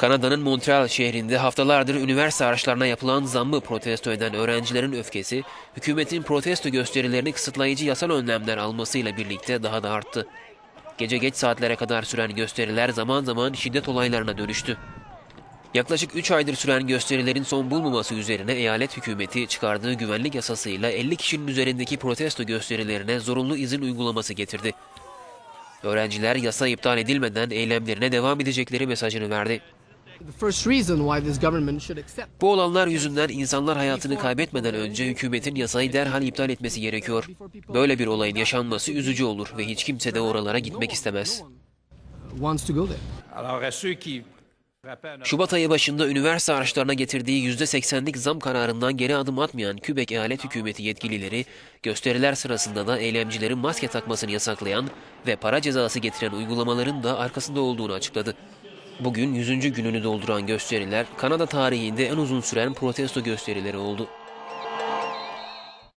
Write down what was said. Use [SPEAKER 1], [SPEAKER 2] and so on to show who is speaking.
[SPEAKER 1] Kanada'nın Montreal şehrinde haftalardır üniversite araçlarına yapılan zammı protesto eden öğrencilerin öfkesi, hükümetin protesto gösterilerini kısıtlayıcı yasal önlemler almasıyla birlikte daha da arttı. Gece geç saatlere kadar süren gösteriler zaman zaman şiddet olaylarına dönüştü. Yaklaşık 3 aydır süren gösterilerin son bulmaması üzerine eyalet hükümeti çıkardığı güvenlik yasasıyla 50 kişinin üzerindeki protesto gösterilerine zorunlu izin uygulaması getirdi. Öğrenciler yasa iptal edilmeden eylemlerine devam edecekleri mesajını verdi.
[SPEAKER 2] The first reason why this government should accept
[SPEAKER 1] Bu olanlar yüzünden insanlar hayatını kaybetmeden önce hükumetin yasayı derhal iptal etmesi gerekiyor. Böyle bir olayın yaşanması üzücü olur ve hiç kimse de oralara gitmek istemez. Şubat ayı başında üniversite araçlarına getirdiği %80'lik zam kararından geri adım atmayan Kübek eyalet hükümeti yetkilileri, gösteriler sırasında da eylemcilerin maske takmasını yasaklayan ve para cezası getiren uygulamaların da arkasında olduğunu açıkladı. Bugün 100. gününü dolduran gösteriler, Kanada tarihinde en uzun süren protesto gösterileri oldu.